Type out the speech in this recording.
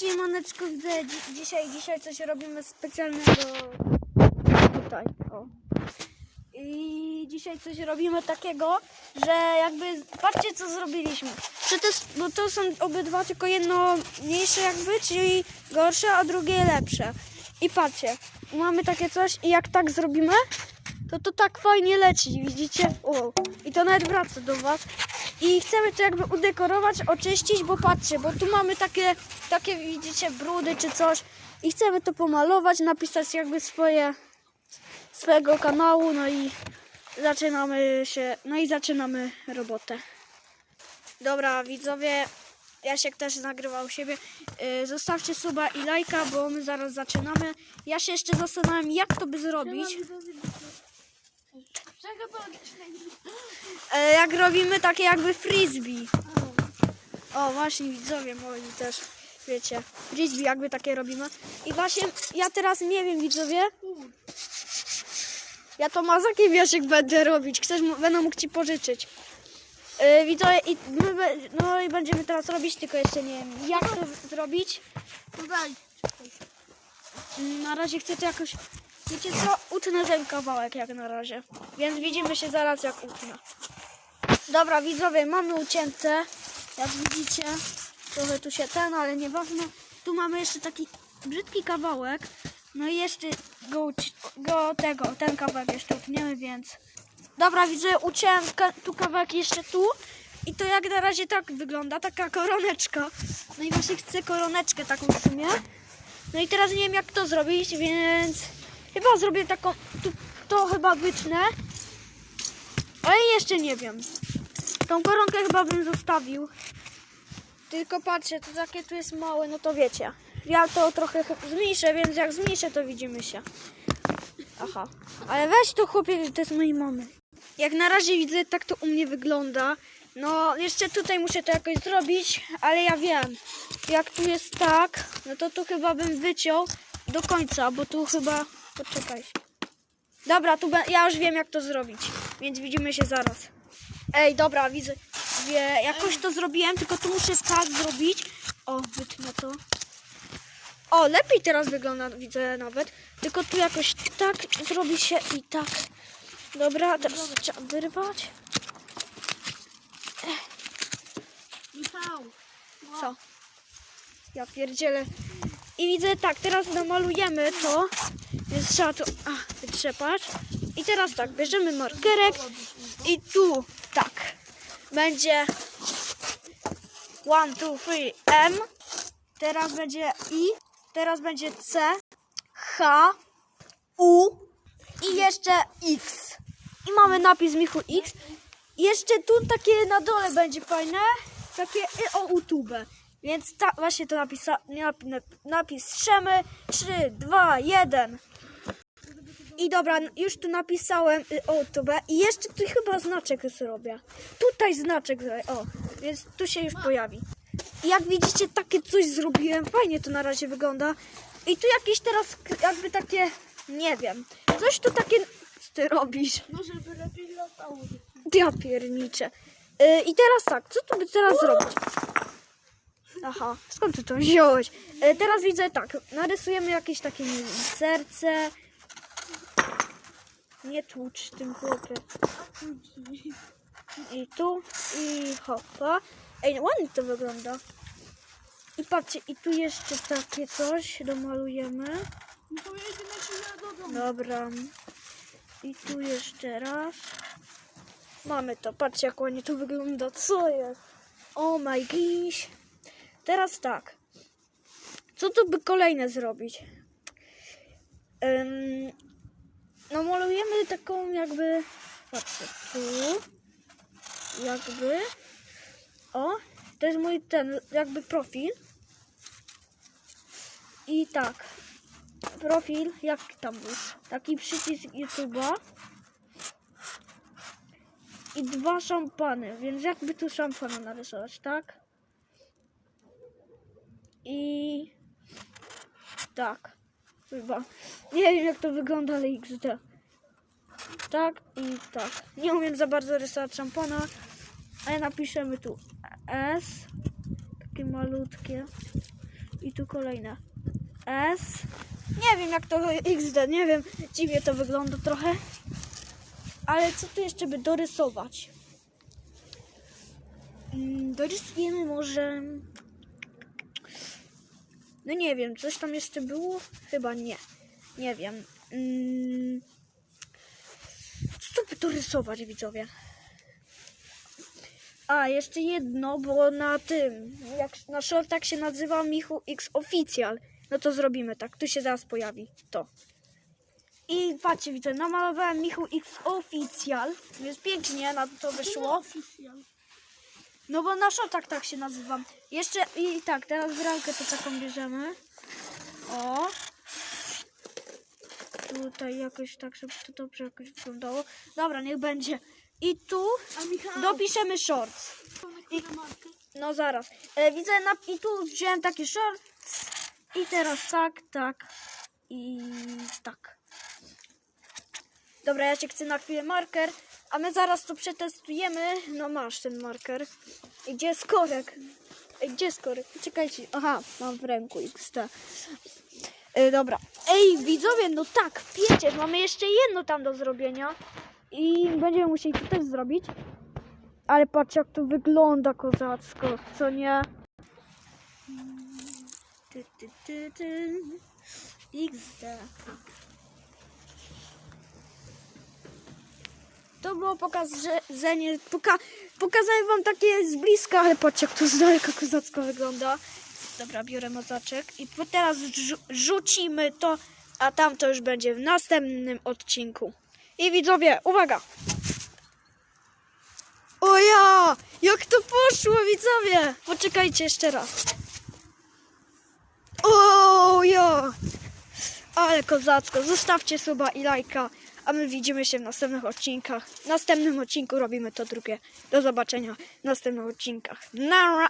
Siemaneczko, widzę dzi- dzisiaj, dzisiaj coś robimy specjalnego tutaj, o. I dzisiaj coś robimy takiego, że jakby, patrzcie co zrobiliśmy. Że to, bo to są obydwa, tylko jedno mniejsze jakby, czyli gorsze, a drugie lepsze. I patrzcie, mamy takie coś i jak tak zrobimy, to to tak fajnie leci, widzicie? O, I to nawet wraca do Was. I chcemy to jakby udekorować, oczyścić, bo patrzcie, bo tu mamy takie, takie widzicie, brudy czy coś. I chcemy to pomalować, napisać jakby swoje, swojego kanału, no i zaczynamy się, no i zaczynamy robotę. Dobra, widzowie, Jasiek też nagrywał siebie. Yy, zostawcie suba i lajka, bo my zaraz zaczynamy. Ja się jeszcze zastanawiam, jak to by zrobić. Czego E, jak robimy takie jakby frisbee. O, właśnie widzowie moi też, wiecie, frisbee jakby takie robimy. I właśnie ja teraz nie wiem widzowie, ja to mazakiem Jasiek będę robić, chcesz, będę mógł Ci pożyczyć. E, widzowie, i my, be- no i będziemy teraz robić, tylko jeszcze nie wiem jak to zrobić. Tutaj. Na razie chcę to jakoś, wiecie co, utnę ten kawałek jak na razie. Więc widzimy się zaraz jak utnę. Dobra widzowie, mamy ucięte. Jak widzicie, trochę tu się ten, ale nieważne. Tu mamy jeszcze taki brzydki kawałek. No i jeszcze go, go tego, ten kawałek jeszcze utniemy, więc... Dobra, widzę, uciąłem tu kawałek jeszcze tu. I to jak na razie tak wygląda, taka koroneczka. No i właśnie chcę koroneczkę taką w sumie. No i teraz nie wiem jak to zrobić, więc chyba zrobię taką, tu, to chyba wytnę, ale jeszcze nie wiem. Tą koronkę chyba bym zostawił. Tylko patrzcie, to takie tu jest małe, no to wiecie. Ja to trochę ch- zmniejszę, więc jak zmniejszę to widzimy się. Aha. Ale weź to chłopie, to jest mojej mamy. Jak na razie widzę, tak to u mnie wygląda. No, jeszcze tutaj muszę to jakoś zrobić, ale ja wiem. Jak tu jest tak, no to tu chyba bym wyciął do końca, bo tu chyba... Poczekaj. Dobra, tu ja już wiem jak to zrobić, więc widzimy się zaraz. Ej, dobra, widzę. Wie, jakoś to zrobiłem, tylko tu muszę tak zrobić. O, wytnę to. O, lepiej teraz wygląda, widzę nawet. Tylko tu jakoś tak zrobi się i tak. Dobra, teraz trzeba wyrwać. Michał. Co? Ja pierdzielę. I widzę tak, teraz namalujemy to, więc trzeba to a, wytrzepać. I teraz tak, bierzemy markerek i tu tak będzie 1, 2, 3, M. Teraz będzie I, teraz będzie C, H, U i jeszcze X. I mamy napis Michu X. I jeszcze tu takie na dole będzie fajne, takie o YouTube. Więc ta, właśnie to napisa, nap, nap, napiszemy 3, 2, 1. I dobra, już tu napisałem y, o YouTube i jeszcze tu chyba znaczek zrobię. Tutaj znaczek zrobię, o, więc tu się już pojawi. I jak widzicie, takie coś zrobiłem, fajnie to na razie wygląda. I tu jakieś teraz jakby takie, nie wiem, coś tu takie co ty robisz. No żeby lepiej latało. Ja pierniczę. Yy, I teraz tak, co tu by teraz zrobić? Aha, skąd ty to wziąłeś? Yy, teraz widzę tak, narysujemy jakieś takie nie wiem, serce. Nie tłucz tym chłopie. I tu, i hopa. Ej, ładnie to wygląda. I patrzcie, i tu jeszcze takie coś domalujemy. No. Dobra. I tu jeszcze raz. Mamy to. Patrzcie, jak ładnie to wygląda. Co jest? Oh my gosh. Teraz tak. Co tu by kolejne zrobić? Ym, no malujemy taką jakby... Patrzcie, tu. Jakby... O, to jest mój ten jakby profil. I tak profil, jak tam był? Taki przycisk YouTube'a i dwa szampany, więc jakby tu szampana narysować, tak? I tak, chyba. Nie wiem jak to wygląda, ale XD. Tak i tak. Nie umiem za bardzo rysować szampana, ale napiszemy tu S, takie malutkie. I tu kolejne. S. Nie wiem jak to XD, nie wiem. Dziwnie to wygląda trochę. Ale co tu jeszcze by dorysować? Mm, Dorysujemy może... No nie wiem, coś tam jeszcze było? Chyba nie. Nie wiem. Mm, Co by dorysować, widzowie? A, jeszcze jedno, bo na tym, jak na shortach się nazywa Michu X Official, no to zrobimy tak, tu się zaraz pojawi to. I patrzcie, widzę, namalowałem Michu X Official, jest pięknie na to wyszło. No bo na shortach tak się nazywam. Jeszcze i tak, teraz bramkę to taką bierzemy. O. Tutaj jakoś tak, żeby to dobrze jakoś wyglądało. Dobra, niech będzie. I tu dopiszemy shorts. I... No zaraz. E, widzę na, i tu wziąłem taki shorts. I teraz tak, tak i tak. Dobra, ja cię chcę na chwilę marker, a my zaraz to przetestujemy. No masz ten marker. I Gdzie jest korek? Ej, Gdzie jest korek? Czekajcie. Aha, mam w ręku XT. E, dobra. Ej, widzowie, no tak, wiecie, mamy jeszcze jedno tam do zrobienia. I będziemy musieli to też zrobić. Ale patrz jak to wygląda kozacko, co nie? XD. To było pokazanie, poka, pokazałem wam takie z bliska, ale patrzcie jak to z daleka kozacko wygląda. Dobra, biorę mozaczek i teraz rzu- rzucimy to, a tam to już będzie w następnym odcinku. I widzowie, uwaga! O ja! Jak to poszło, widzowie! Poczekajcie jeszcze raz. O ja! Ale kozacko, zostawcie suba i lajka, a my widzimy się w następnych odcinkach. W następnym odcinku robimy to drugie. Do zobaczenia w następnych odcinkach. Nara!